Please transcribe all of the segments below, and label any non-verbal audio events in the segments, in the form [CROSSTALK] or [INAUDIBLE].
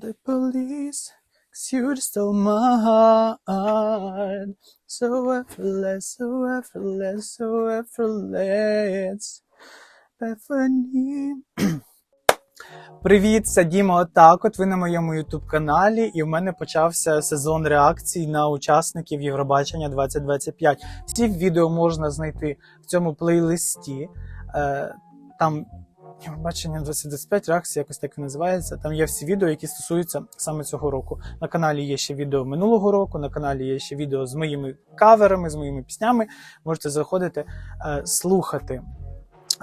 the police, 'cause you stole my heart. So effortless, so effortless, so effortless. Bethany. Привіт, це Діма Отак. От ви на моєму ютуб каналі, і в мене почався сезон реакцій на учасників Євробачення 2025. Всі відео можна знайти в цьому плейлисті. Е, там Євробачення 2025, реакція якось так і називається. Там є всі відео, які стосуються саме цього року. На каналі є ще відео минулого року, на каналі є ще відео з моїми каверами, з моїми піснями. Можете заходити, е, слухати.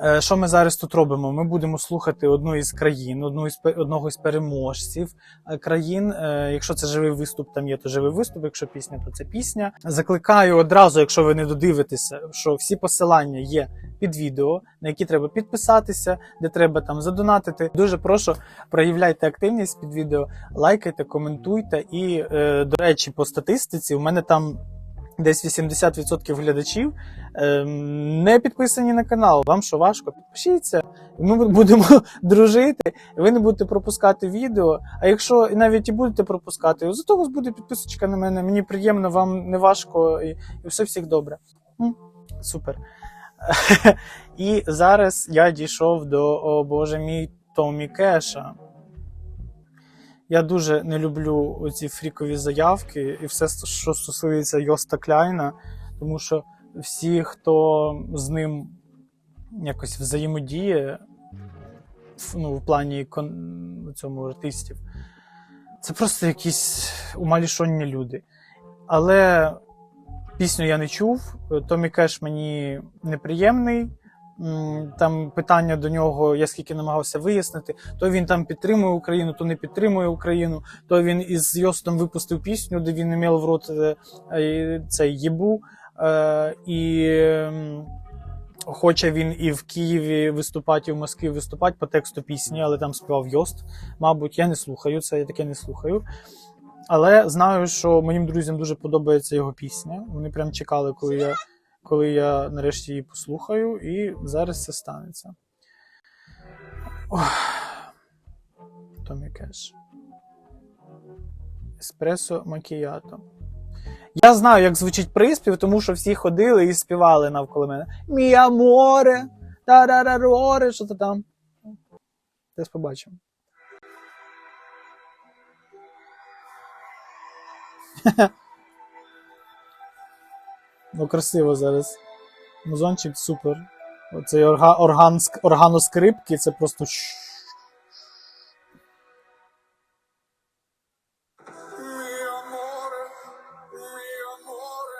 Е, Що ми зараз тут робимо? Ми будемо слухати одну із країн, одну із одного із переможців е, країн. Е, Якщо це живий виступ, там є то живий виступ. Якщо пісня, то це пісня. Закликаю одразу, якщо ви не додивитеся, що всі посилання є під відео, на які треба підписатися, де треба там задонатити. Дуже прошу проявляйте активність під відео, лайкайте, коментуйте. І до речі, по статистиці, у мене там. Десь 80% глядачів ем, не підписані на канал. Вам що важко? Підпишіться, ми будемо [LAUGHS] дружити. Ви не будете пропускати відео. А якщо навіть і будете пропускати, зато у вас буде підписочка на мене. Мені приємно, вам не важко, і, і все всіх добре. Супер. [LAUGHS] І зараз я дійшов до о Боже мій Томі Кеша. Я дуже не люблю оці фрікові заявки і все, що стосується Йоста Кляйна, тому що всі, хто з ним якось взаємодіє ну, в плані кон... цьому артистів, це просто якісь умалішонні люди. Але пісню я не чув. Томі Кеш мені неприємний. Там питання до нього, я скільки намагався вияснити, то він там підтримує Україну, то не підтримує Україну, то він із Йостом випустив пісню, де він мав в рот е, е, цей єбу. Е, і хоче він і в Києві виступати, і в Москві виступати по тексту пісні, але там співав Йост. Мабуть, я не слухаю це, я таке не слухаю. Але знаю, що моїм друзям дуже подобається його пісня. Вони прям чекали, коли я, коли я нарешті її послухаю, і зараз це станеться. Ох. Томі Кеш. Еспресо макіято. Я знаю, як звучить приспів, тому що всі ходили і співали навколо мене. Мі аморе, тарарароре, що то там. Десь побачимо. [LAUGHS] Ну, красиво зараз. Музончик супер. Оцей орга, орган, органоскрипки, це просто. ш- Mi amore, mi amore,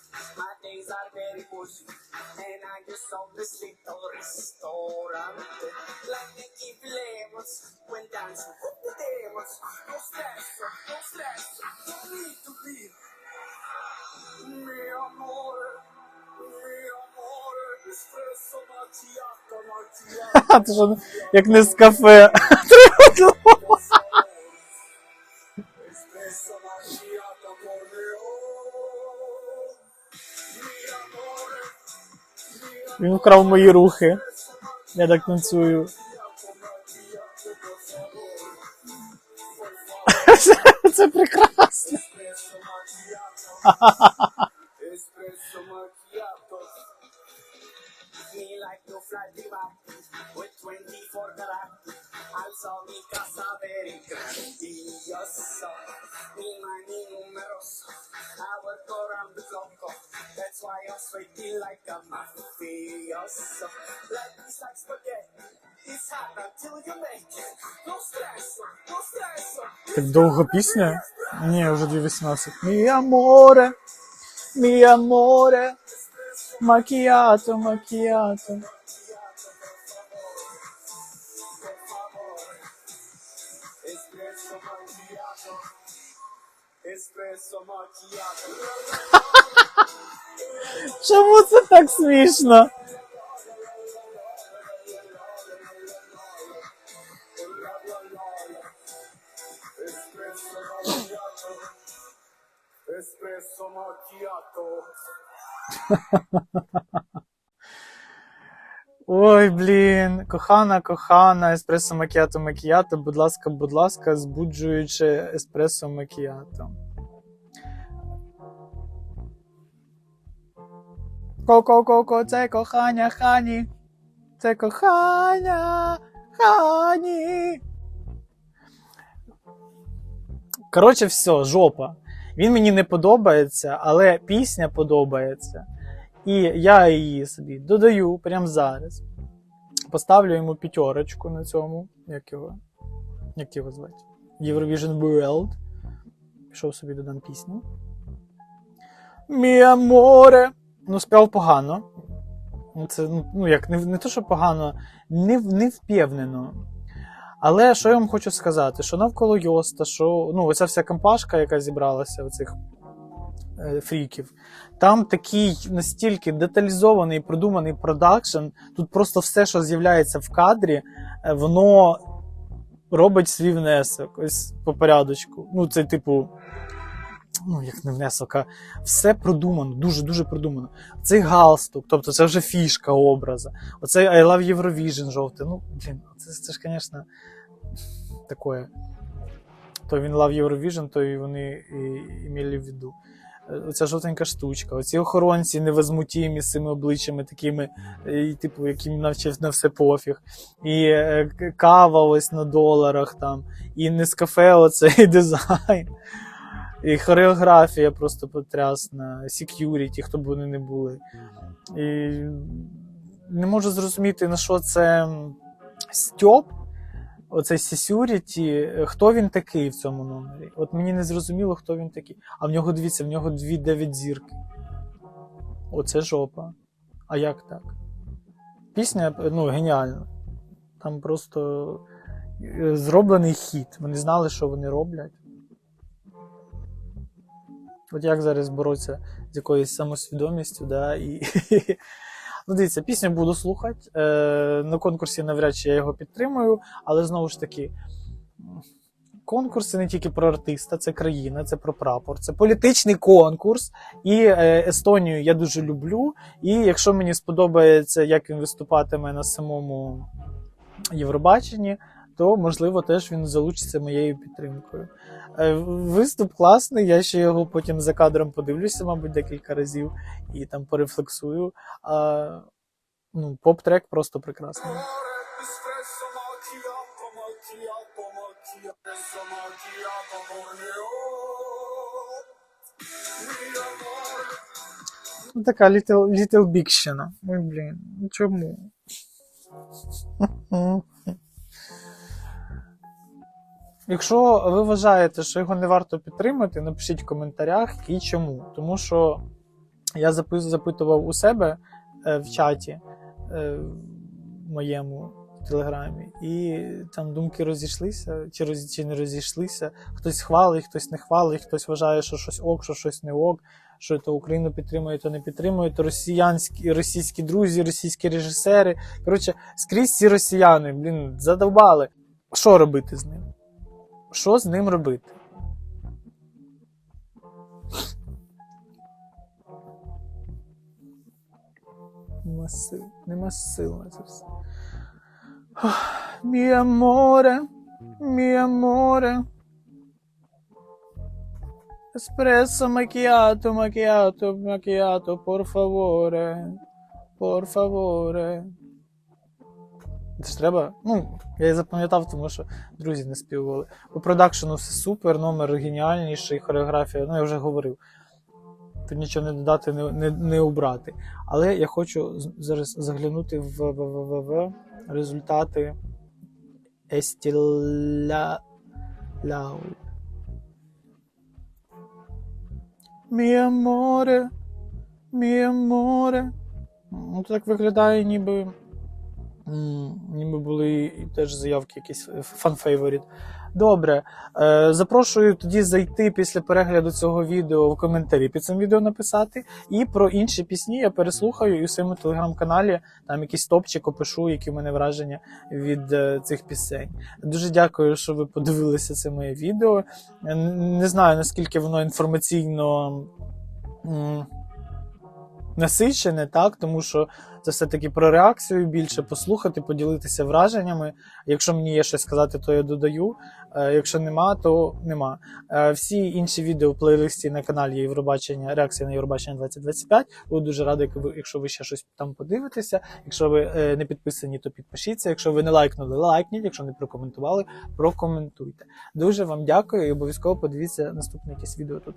very busy. And I just saw this little restaurant. Like they keep lemons when dancing with the demons. No stress, no stress, no need to be. Mi amore, mi amore, espresso macchiato, macchiato. Це ж як не з кафе. Espresso Він вкрав мої рухи. Я так танцюю. [LAUGHS] Це прекрасно. Why you're sweaty like a mafioso. Life is like spaghetti. It's hot until you make it. No stress, no stress. Так довго пісня? Ні, вже 2.18. Мі аморе, мі аморе, макіато, макіато. Macchiato. Espresso. Чому це так смішно? Espresso macchiato. Ой, блін, кохана, кохана, еспресо макіато макіято, будь ласка, будь ласка, збуджуючи еспресо макіато. Ко-ко-ко-ко, це кохання хані. Це кохання хані. Коротше, все, жопа. Він мені не подобається, але пісня подобається. І я її собі додаю прямо зараз. Поставлю йому п'ятерочку на цьому. Як його? Як його звати? Eurovision World. Пішов собі додам пісню. Міа море. Ну, співав погано. Це, ну, як, не, не то, що погано, не, не впевнено. Але що я вам хочу сказати, що навколо Йоста, що ну, оця вся компашка, яка зібралася, оцих е, фріків, там такий настільки деталізований і продуманий продакшн. Тут просто все, що з'являється в кадрі, е, воно робить свій внесок. Ось по порядочку. Ну, це типу. Ну, як не внесок, а все продумано, дуже-дуже продумано. Цей галстук, тобто це вже фішка образа. Оцей I Love Eurovision жовтий. Ну, блін, це, це ж, звісно, таке. То він Love Eurovision, то і вони і, і мали в виду. Оця жовтенька штучка, оці охоронці невозмутімі з цими обличчями такими, і, типу, яким навчив на все пофіг. І е, кава ось на доларах там, і Нескафе [LAUGHS] оцей дизайн. І хореографія просто потрясна, security, хто б вони не були. І не можу зрозуміти, на що це Стьоп, оцей security, хто він такий в цьому номері. От мені не зрозуміло, хто він такий. А в нього, дивіться, в нього дві дев'ять зірки. Оце жопа. А як так? Пісня ну, геніальна. Там просто е, зроблений хіт. Вони знали, що вони роблять. От як зараз боротися з якоюсь самосвідомістю, да, і. [LAUGHS] Ну, дивіться, пісню буду слухати. Е, на конкурсі навряд чи я його підтримую, але знову ж таки, м, конкурс це не тільки про артиста, це країна, це про прапор, це політичний конкурс. І е, Естонію я дуже люблю. І якщо мені сподобається, як він виступатиме на самому Євробаченні, то можливо теж він залучиться моєю підтримкою. Е, Виступ класний, я ще його потім за кадром подивлюся, мабуть, декілька разів і там порефлексую. А, ну, поп-трек просто прекрасний. Ну, така Little, little Big-щина. Ой, блін, ну чому? Якщо ви вважаєте, що його не варто підтримати, напишіть в коментарях і чому. Тому що я запитував у себе е, в чаті е, моєму в телеграмі, і там думки розійшлися, чи, роз, чи не розійшлися. Хтось хвалить, хтось не хвалить, хтось вважає, що щось ок, що щось не ок, що то Україну підтримує, то не підтримує, то росіянські, російські друзі, російські режисери. Коротше, скрізь ці росіяни, блін, задовбали. Що робити з ним? Що з ним робити? Нема сил, нема сил на це все. Мі аморе, мі аморе. Еспресо макіато, макіато, макіато, por favore, por favore. Це ж треба. Ну, я і запам'ятав, тому що друзі не співали. По продакшену все супер, номер геніальніший, хореографія, ну я вже говорив. тут нічого не додати, не, не, не убрати. Але я хочу зараз заглянути в, в, результати Естіля... Мі аморе, мі аморе. Ну, так виглядає, ніби. Ніби були і теж заявки якісь фан-фейворіт. Добре. Е, запрошую тоді зайти після перегляду цього відео в коментарі під цим відео написати. І про інші пісні я переслухаю і у своєму телеграм-каналі там якийсь топчик опишу, які в мене враження від е, цих пісень. Дуже дякую, що ви подивилися це моє відео. Е, Не знаю, наскільки воно інформаційно. Насичене, так, тому що це все-таки про реакцію більше послухати, поділитися враженнями. Якщо мені є щось сказати, то я додаю. Е, Якщо нема, то нема. Е, Всі інші відео в плейлисті на каналі Євробачення, реакція на Євробачення 2025. Буду дуже радий, якщо ви ще щось там подивитеся. Якщо ви е, не підписані, то підпишіться. Якщо ви не лайкнули, лайкніть. Якщо не прокоментували, прокоментуйте. Дуже вам дякую і обов'язково подивіться наступне якесь відео тут.